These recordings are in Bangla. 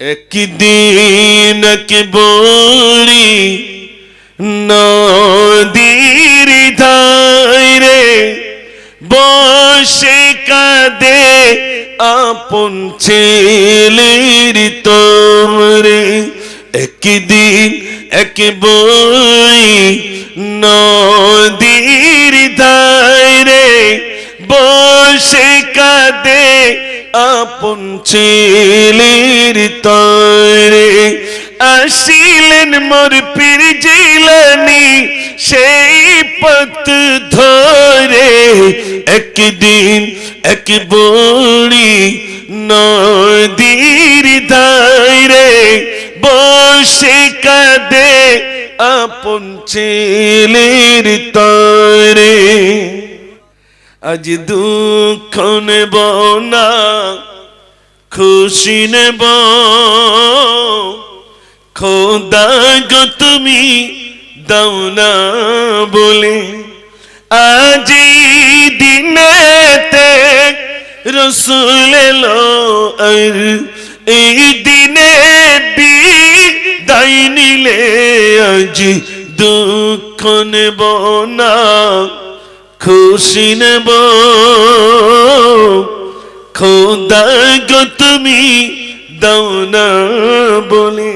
একদিন কে বড়ি নদীর ধারে বসে কাঁদে আপন ছেলের তোমরে একদিন এক বই নদীর ধারে বসে কাঁদে আপন ছেলের তরে আসিলেন মোর পীর জিলানি, সেই পথ ধরে একদিন এক বড়ি নদীর ধারে বসে কাঁদে আপন ছেলের তরে। আজ দুঃখ নেব না, খুশি নেব। খোদা তুমি দাও না বলে আজ দিনেতে রসুল এলো আর এই দিনে বিদায় নিলে আজ দুঃখ নেব না। খুশি নেব। খোদা তুমি দাও না বলে।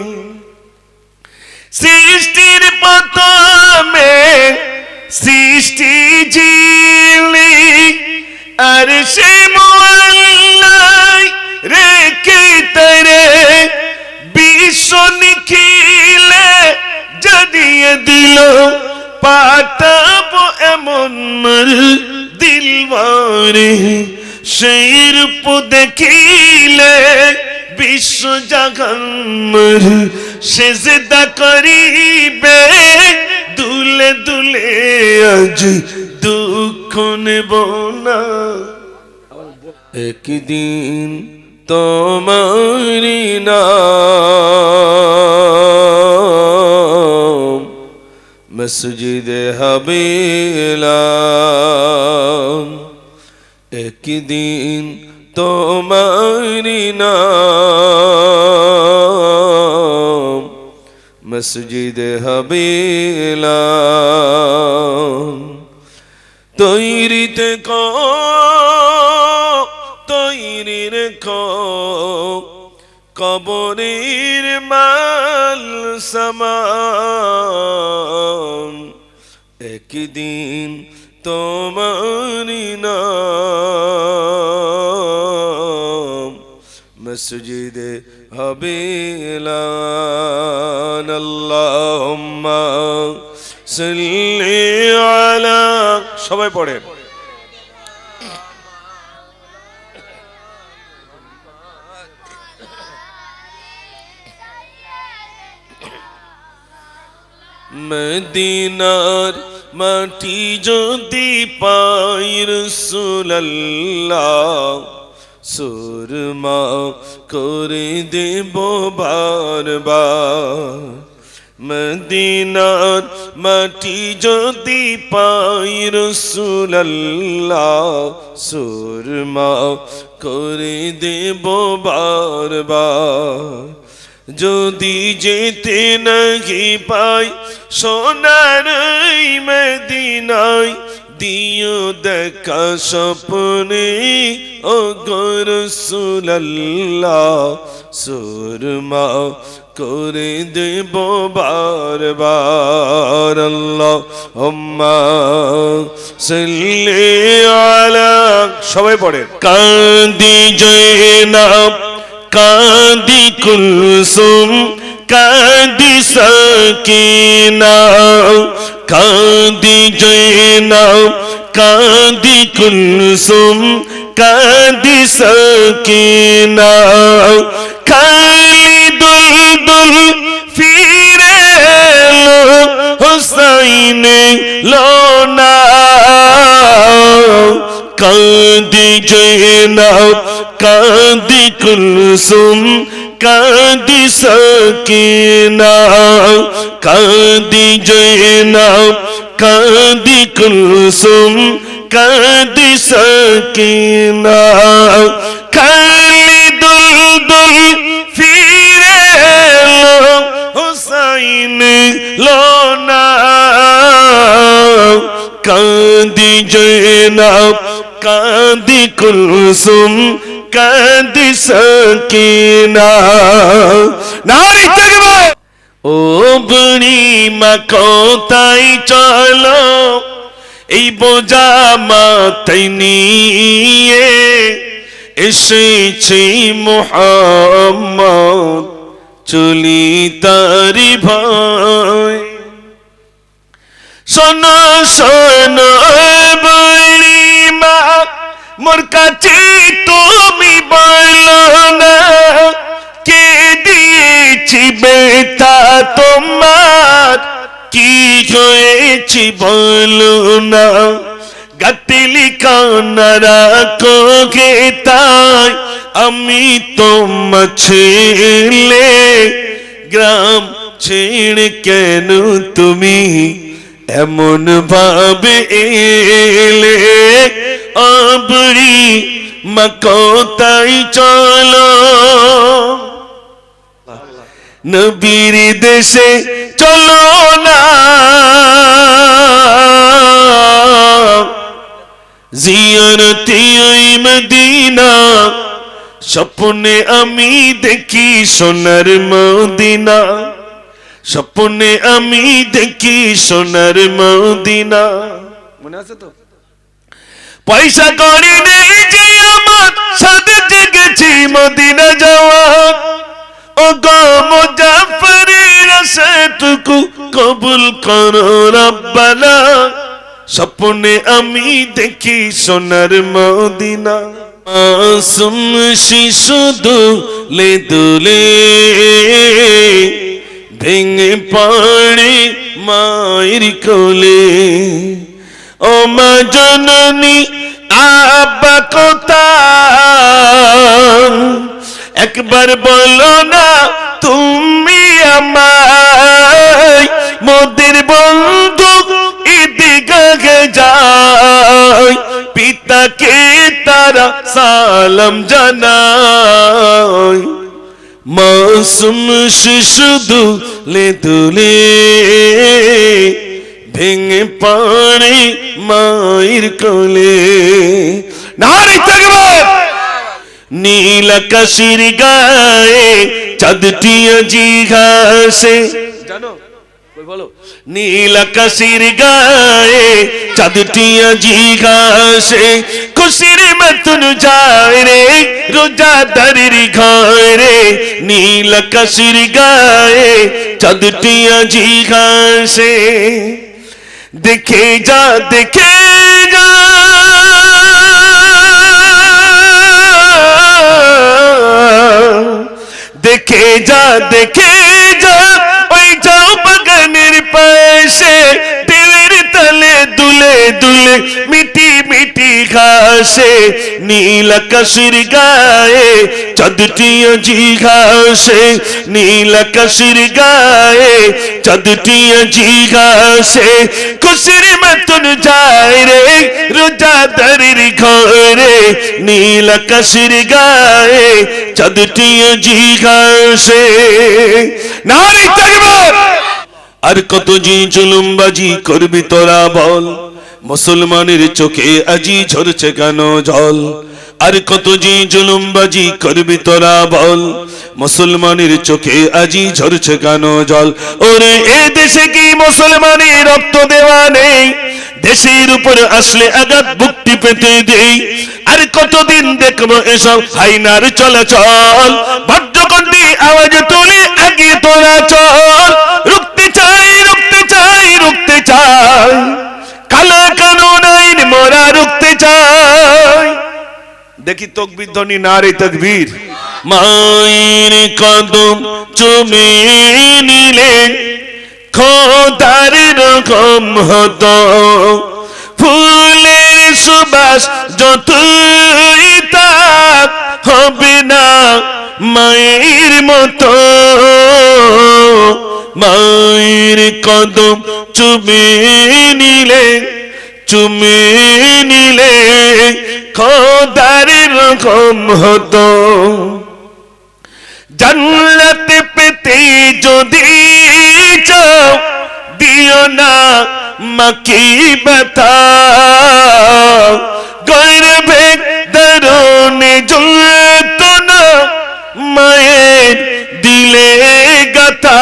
সৃষ্টির প্রথমে সৃষ্টি জিলি আর সে রেখে তরে বিশ্ব নিখিলে জানিয়ে দিল। দিলবারে সেই রূপ দেখিলে বিশ্ব জাগান সেজদা করিবে, দুলে দুলে আজ দুঃখ নেব না। একদিন তোমারি নাম মসজিদ হবিলাম একদিন তোমারি নাম মসজিদ হবিলাম তৈরিতে ক তৈরির ক কবরের মাল সমান। একদিন তোমারি নাম মসজিদে হবিলান আল্লাহুম্মা সাল্লি সবাই পড়ে। মদিনার মাটি যদি পাই রসুল্লাহ সুরমা করে দেব বারবার। মদিনার মাটি যদি পাই রসুল্লাহ সুরমা করে দেব বারবার। যদি যেতে নাহি পাই সোনার মদিনায় দিও দেখা স্বপ্নে, ও গরসুল্লাহ সুরমা করে দেব বারবার হম্মা সাল্লি আলা সবাই পড়ে। কান্দি জয়নাব, কাঁদি কুলসুম, কাঁদি সকিনা কাঁদি জৈনাব কাঁদি কুলসুম, কাঁদি সকিনা। খালি দুল দুল ফিরে হুসাইনে লোনা। কাঁদি জৈনাব কাঁদি কুলসুম কাঁদি সকিনা, কাঁদি জয়না কাঁদি কুলসুম, কাঁদি সকিনা। খালি দুলদুল ফিরে হুসাইন লোনা। কাঁদি জয়না কাঁদি কুলসুম কাদি সকিনা নারী তকবীর ও বুড়ি মা কোথায় চলো এই বোঝা মাথায় নিয়ে এসেছি মোহাম্মদ চলি তারি ভাই শোনো শোনো বলি মোর কাছে তুমি বলো না, কে দিয়েছি বেতা তোমার? কি হয়েছি বলো না, গাতিলি কানারা কোগে তাই আমি তোমার ছেলে গ্রাম ছেড়ে কেন তুমি এমন ভাবে এলে আবড়ি মকতাই চলো। নবীর দেশে চলো না। জিয়ারতি মদিনা, স্বপ্নে আমি দেখি সোনার মদিনা। স্বপ্নে আমি দেখি সোনার মদিনা। মনে আছে তো? পয়সা করি নেই যে আমার, সাথে জেগেছি মদিনা যাওয়া। ও গো মুজাফরের আশাটুকু কবুল করো রব্বানা। স্বপ্নে আমি দেখি সোনার মদিনা। মাসুম শিশু দুলে দুলে। ভেঙে পড়ে মায়ের কোলে ও মা জননী আব্বা কোথায় একবার বলো না তুমি আমায় মোদের বন্ধু ঈদগাহে যায় পিতাকে তারা সালাম জানায় মাসুম শিশু দুলে দুলে, ভেঙে পাড়ে মায়ের কোলে। নারী থাকবে নীল কাশির গায়ে চাঁদটি আজি ঘাসে। বলো। নীল আকাশের গায়ে চাঁদটি আজি ঘাসে খুশির মতন যায় রে, রোজাদারের ঘরে। নীল আকাশের গায়ে চাঁদটি আজি ঘাসে দেখে যা দেখে যা। ঘাসে, নীল আকাশের গায়ে চাঁদটিয়া জি ঘাসে, নীল আকাশের গায়ে চাঁদটিয়া জি ঘাসে। খুশির মতন যায় রে, রোজাদারের ঘরে, নীল আকাশের গায়ে চাঁদটিয়া জি ঘাসে। নারী তকবীর আর কত জি জুলুমবাজি করবি তোরা বল। মুসলমানের চোখে আজি ঝরছে কেন জল? আর কত জি জুলুমবাজি করবি তোরা বল? মুসলমানের চোখে আজি ঝরছে কেন জল? ওরে, এ দেশে কি মুসলমানের রক্ত দেওয়া নেই? দেশের উপর আসলে আঘাত মুক্তি পেতে দেই। আর কতদিন দেখব এসব হাইনার চলাচল? ভদ্রকণ্ঠী আওয়াজ তুলে আগে তোরা চল। রুখতে চাই রুখতে চাই রুখতে চাই। কালো মোরা রুখতে চাই দেখি তকবির, ধ্বনি না রে তকবীর। মায়ের কদম চুমে নিলেন খোদার রকম হতো। ফুলের সুবাস তাক হবে না মায়ের মতো। মায়ের কদম চুমে নিলে চুমে নিলে খোদার রকম হতো। জান্নাত পেতে যদি চাও, দিও না মাকি ব্যথা। গর্বে দর যন্ত্রণা মায়ের দিলে গাথা।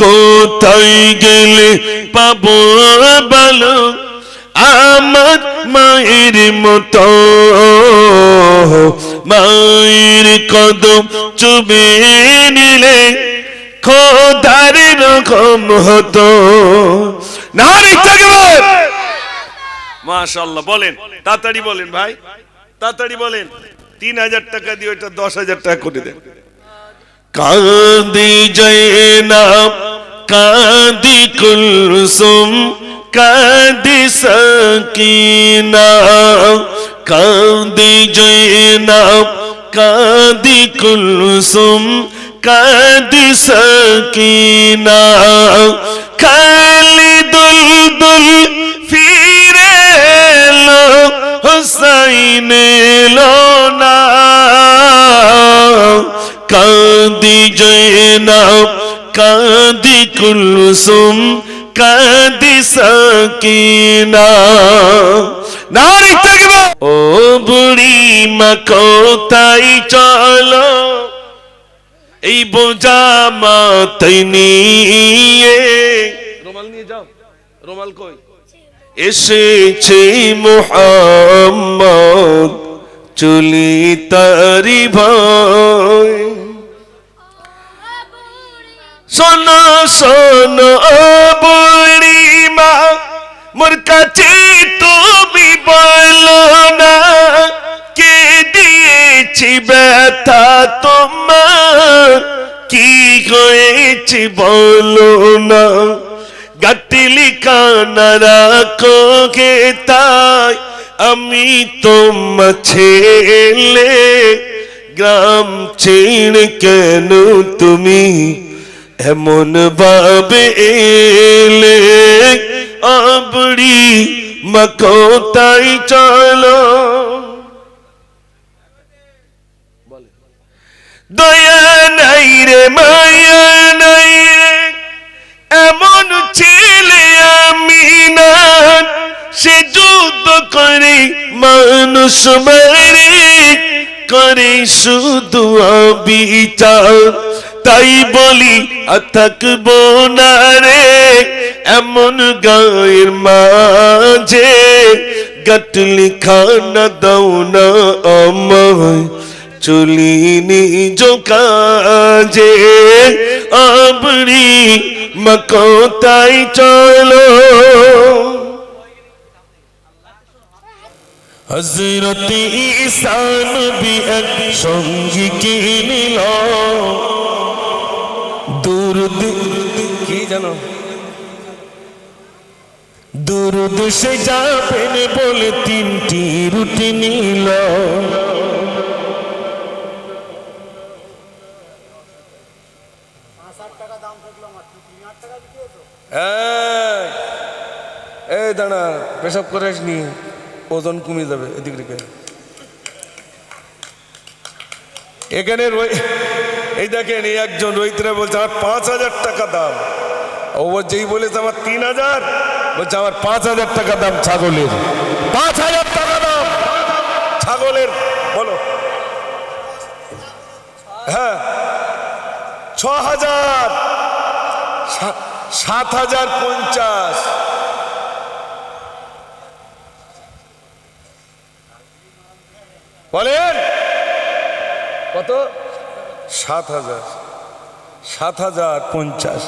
কোথায় গেলে পাবো বলো? আমার মায়ের মতো। মায়ের কদম চুবে নিলে খোদার রকম হতো। নারী থাকবে মাশাল্লাহ বলেন, তাড়াতাড়ি বলেন ভাই। তাড়াতাড়ি বলেন। তিন হাজার টাকা দিয়ে ওইটা দশ হাজার টাকা করে দেন। কাঁদি জয়নাব কাঁদি কুলসুম, কাঁদি সকিনা, কাঁদি জয়নাব কাঁদি কুলসুম, কাঁদি সকিনা। খালি দুল দুল ফিরে এলো, হুসাইন এলো না। কাঁদি জয়নাব কাঁদি কুলসুম, কাঁদি সকিনা। থাকবে ও বুড়ি মা কোথায় চলো। এই বোঝা মাথায় নিয়ে। রুমাল নিয়ে যাও। রুমাল কই? এসেছে মোহাম্মদ, চলি তারি ভাই। শোনো শোনো বুড়ি মা মোর কাছে তুমি বলো না। কে দিয়েছি ব্যথা তোমার? কি হয়েছে বলো না। গাটিলি কানা রাখো গে তাই, আমি তোমার ছেলে। গ্রাম ছেড়ে কেন তুমি এমন ভাবে এলে আবড়ি মকোতাই চলো দয়া নাই রে মায়া নাই রে এমন ছেলে আমি না সে যুদ্ধ করে মানুষ মারে করে শুধু বিচার তাই বলি থাকব না রে। এমন গায়ের মাঝে গাটলি খানা দাও না আমায় চলিনি জোকাজে আবড়ি মকতাই চলো। হজরত ঈসান বি এক সঙ্গী কিনিল দুরুদ কি জানো? দুরুদ সে যাবেন বলে তিনটি রুটি নিল। এই, এই দাঁড়া পেশাব করে নি ওজন কমে যাবে এদিক দিকে এখানে রই এই দেখেন, এই একজন রোহিতরা বলছে, আমার পাঁচ হাজার টাকা দাম। ও যেই বলেছে, আমার তিন হাজার। বলছে, আমার পাঁচ হাজার টাকা দাম ছাগলের। পাঁচ হাজার টাকা দাম ছাগলের, বলো। হ্যাঁ ছ হাজার সাত হাজার পঞ্চাশ। বলেন। কত? সাত হাজার। সাত হাজার পঞ্চাশ।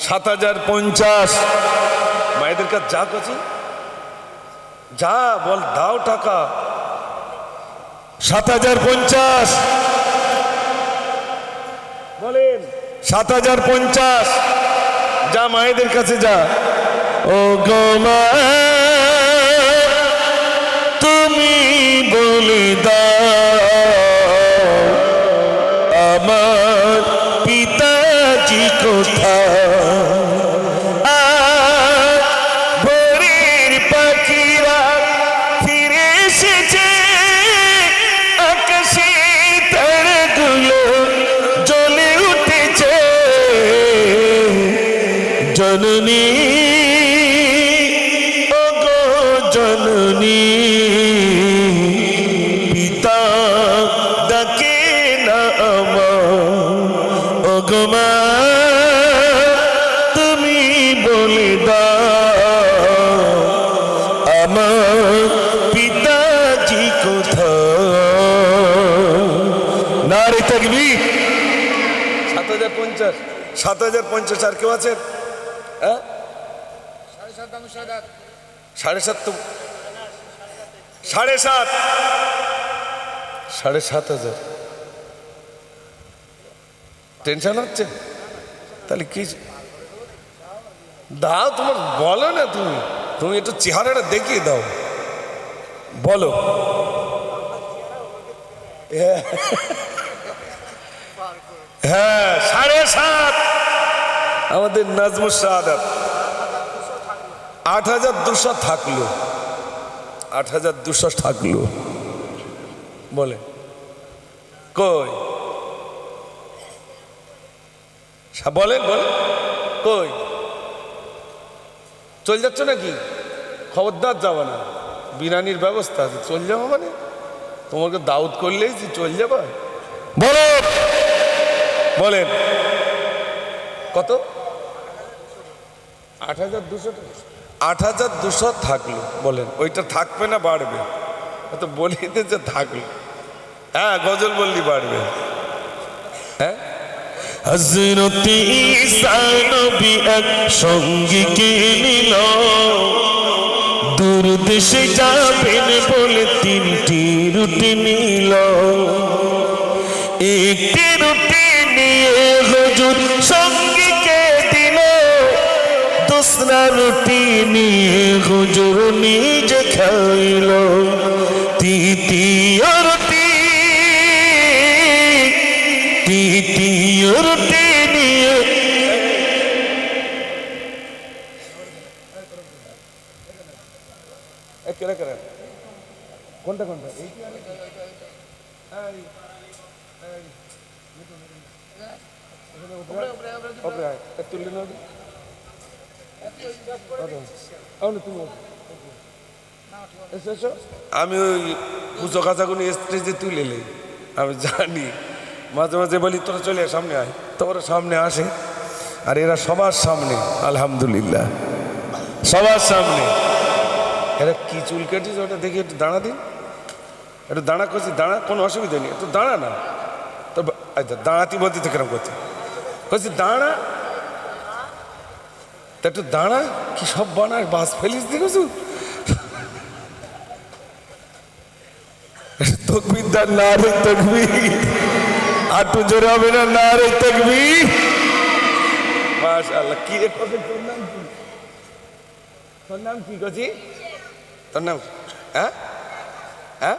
সাত হাজার পঞ্চাশ। মায়েদের কাছে যা কাছে। যা বল, দাও টাকা। সাত হাজার পঞ্চাশ। বলেন, সাত হাজার পঞ্চাশ। যা মায়েদের কাছে যা। ও গোমা তুমি বলে দাও। সাত হাজার পঞ্চাশ আর কেউ আছেন হ্যাঁ? সাড়ে সাত তো সাড়ে সাত। সাড়ে সাত হাজার। টেনশন হচ্ছে? তাহলে কি? দাও, তোমার বলো না তুমি। তুমি একটু চেহারাটা দেখিয়ে দাও। বলো। হ্যাঁ। সাড়ে সাত। আমাদের নাজমুর শাহাদাত। আট হাজার দুশো থাকল। আট হাজার দুশো থাকল। বলে, কই? বলেন বলেন কই? চল যাচ্ছ নাকি? খবরদার যাবে না। বিরানির ব্যবস্থা আছে। চল যাব মানে? তোমাকে দাউদ করলেই যে চল যাবা। বলো বলেন। কত? আট হাজার দুশো আট হাজার দুশো থাকল বলেন। ওইটা থাকবে না বাড়বে। তো বলিতে যে থাকল। হ্যাঁ গজল বললি বাড়বে। হ্যাঁ? হজরতি নবী এক সঙ্গীকে নিল। দূর দেশে যাবেন বলে তিনটি রুটি নিল। রুটি নিয়ে হুজুর নিজে খাইল তৃতীয় রুটি তৃতীয় রুটি নিয়ে কোনটা কোনটা তুললে আমি ওই পুজো কাছাগুনি স্টেজে তুলে নেই। আমি জানি। মাঝে মাঝে বলি, তোরা চলে সামনে আয়। তো ওরা সামনে আসে। আর এরা সবার সামনে, আলহামদুলিল্লাহ। সবার সামনে। এরা কি চুল কেটেছে ওটা দেখি একটু দাঁড়া দিন। একটু দাঁড়া করছি, দাঁড়া, কোনো অসুবিধা নেই। একটু দাঁড়া না। তো আচ্ছা দাঁড়াতি বলতে তো কেরম করছে? করছি দাঁড়া তা একটু দাঁড়া কি সব বানায় বাস ফেলিস দেখেছু? তকবির না রে তকবি আটু জোরে হবে না না রে তকবি মাশাআল্লাহ কি রে তোর নাম কি? তোর নাম কি কছি তোর নাম হ্যাঁ? হ্যাঁ?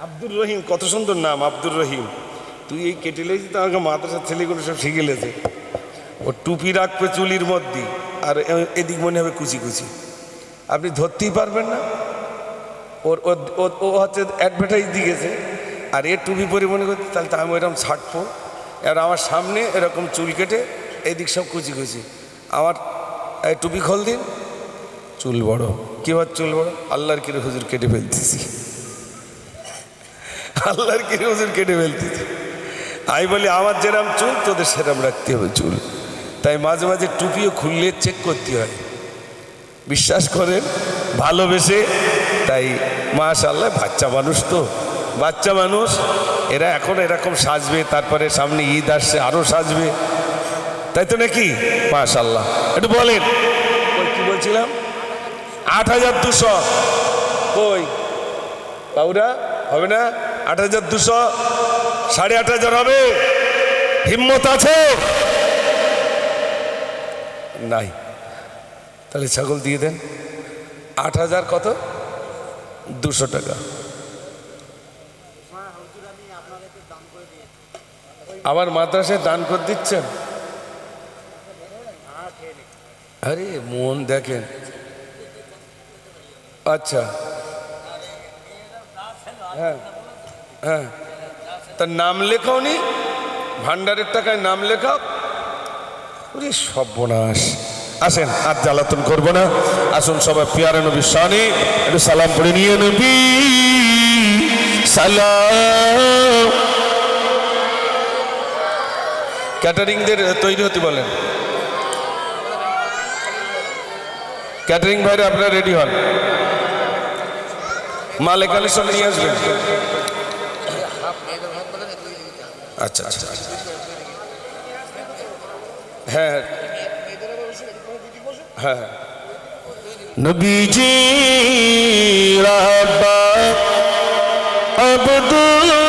আব্দুর রহিম কত সুন্দর নাম আব্দুর রহিম। তুই এই কেটে লেগেছিস তো আমাকে মাদ্রাসার ছেলেগুলো সব শিখে লেছে ও টুপি রাখবে চুলির মধ্যে আর এদিক মনে হবে কুচি কুচি। আপনি ধরতেই পারবেন না। ওর ও- হচ্ছে অ্যাডভার্টাইজ দিয়েছে আর এর টুপি পরে মনে করছে তাহলে তো আমি ওরকম ছাড়বো। এবার আমার সামনে এরকম চুল কেটে এদিক সব কুচি কুচি। আমার এই টুপি খোল দিন। চুল বড়। কি হচ্ছে চুল বড়? আল্লাহর কিরে হুজুর কেটে ফেলতেছি। আল্লাহর কিরে হুজুর কেটে ফেলতেছি। আমি বলি আমার যেরকম চুল তোদের সেরকম রাখতে হবে চুল। তাই মাঝে মাঝে টুপিও খুললে চেক করতে হয়। বিশ্বাস করেন, ভালোবেসে তাই মাশাল্লাহ বাচ্চা মানুষ তো। বাচ্চা মানুষ, এরা এখন এরকম সাজবে, তারপরে সামনে ঈদ আসছে আরও সাজবে। তাই তো নাকি? মাশাল্লাহ একটু বলেন। কি বলছিলাম? আট হাজার দুশো। কই? বাবুরা, হবে না? আট হাজার দুশো, সাড়ে আট হাজার হবে। হিম্মত আছে? নাই। তাহলে ছাগল দিয়ে দেন। আট হাজার কত? দুশো টাকা। আবার মাদ্রাসায় দান করে দিচ্ছেন? আরে মন দেখেন। আচ্ছা। হ্যাঁ হ্যাঁ। তার নাম লেখাও নি। ভান্ডারের টাকায় নাম লেখাও। ওরে সর্বনাশ। আসেন, আর জ্বালাতন করব না। আসুন সবাই, পিয়ারে নবী শানে, একটু সালাম করে নিয়ে নবী। সালাম। ক্যাটারিংদের তৈরি হতে বলেন। ক্যাটারিং ভাইরা, আপনারা রেডি হন। মাল এখানে সব নিয়ে আসবেন। আচ্ছা আচ্ছা আচ্ছা। হ্যাঁ। হ্যাঁ। নবীজি রাব্বা আব্দুল্লাহ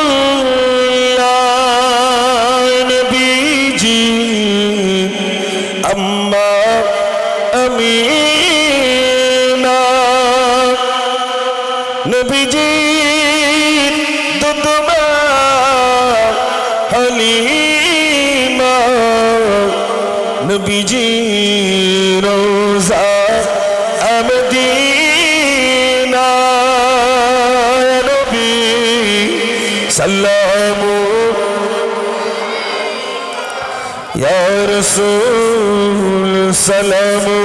ইয়া রাসূল সালামু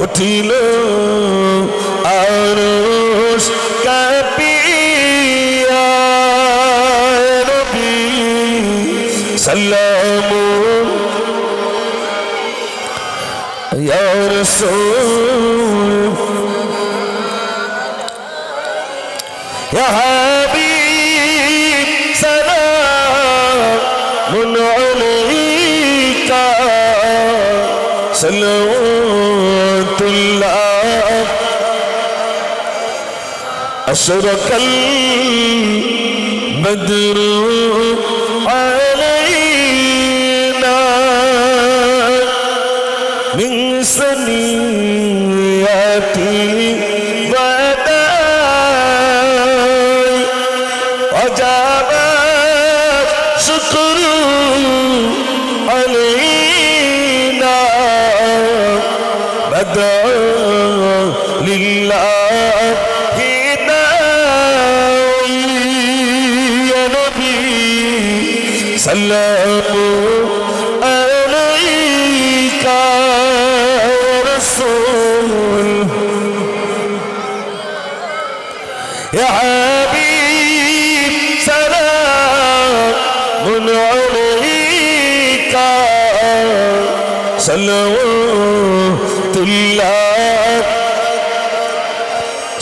উঠিল আরশ أبصرك البدر سلام عليك يا رسول يا حبيب سلام عليك صلوات الله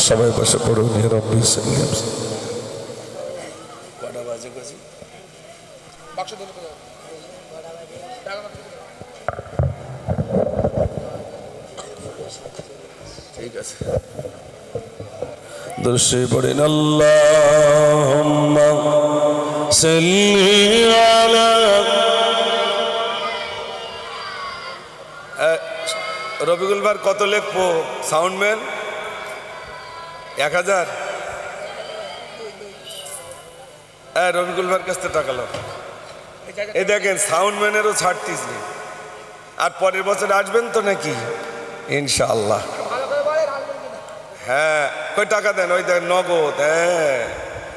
সবাই বসে পড়ুন হে রব্বি সাল্লাম ঠিক আছে। দর্শে পড়েন, আল্লাহুম্মা সাল্লি রবিকুল ভার কত লেখবো? সাউন্ডম্যান এক হাজার? হ্যাঁ রবিকুল ভার কাছ থেকে টাকা লাভ এই দেখেন সাউন্ডম্যানেরও ছাড়তিস নেই আর পরের বছর আসবেন তো নাকি? ইনশাআল্লাহ। হ্যাঁ কই টাকা দেন? ওই দেন নগদ হ্যাঁ।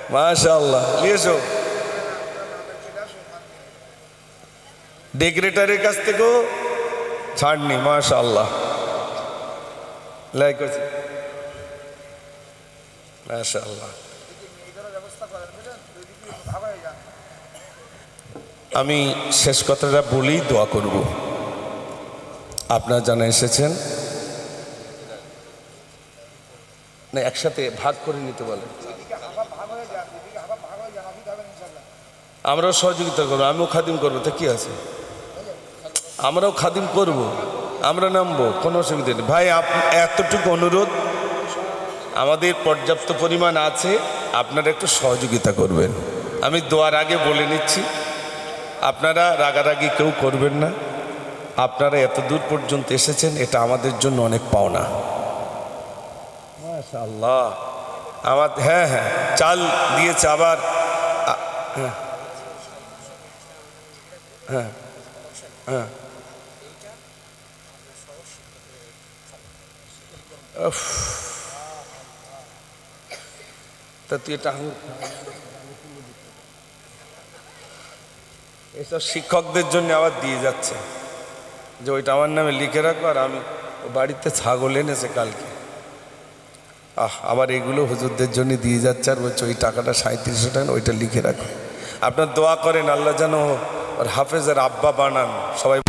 মাশাআল্লাহ নিয়েছো ডেকরেটারের কাছ থেকেও ছাড়নি মাশাআল্লাহ। লাইক আছে মাশাআল্লাহ। আমি শেষ কথাটা বলেই দোয়া করব। আপনারা জানা এসেছেন, না, একসাথে ভাগ করে নিতে বলেন। আমরাও সহযোগিতা করব, আমিও খাদিম করব, তা কি আছে? আমরাও খাদিম করব, আমরা নামবো, কোনো অসুবিধা নেই। ভাই, আপ, এতটুকু অনুরোধ, আমাদের পর্যাপ্ত পরিমাণ আছে, আপনারা একটু সহযোগিতা করবেন। আমি দোয়ার আগে বলে নিচ্ছি। আপনারা রাগারাগি কেউ করবেন না। আপনারা এত দূর পর্যন্ত এসেছেন, এটা আমাদের জন্য অনেক পাওনা। আল্লাহ আমার হ্যাঁ হ্যাঁ চাল দিয়েছে আবার। হ্যাঁ। হ্যাঁ হ্যাঁ। তা তুই এটা এসব শিক্ষকদের জন্য আবার দিয়ে যাচ্ছে। যে ওইটা আমার নামে লিখে রাখো আর আমি বাড়িতে ছাগল এনেছে কালকে। আহ, আবার এগুলো হুজুরদের জন্য দিয়ে যাচ্ছে আর বলছে ওই টাকাটা সাঁত্রিশশো টাকা ওইটা লিখে রাখো। আপনার দোয়া করেন, আল্লাহ যেন ওর হাফেজের আব্বা বানান। সবাই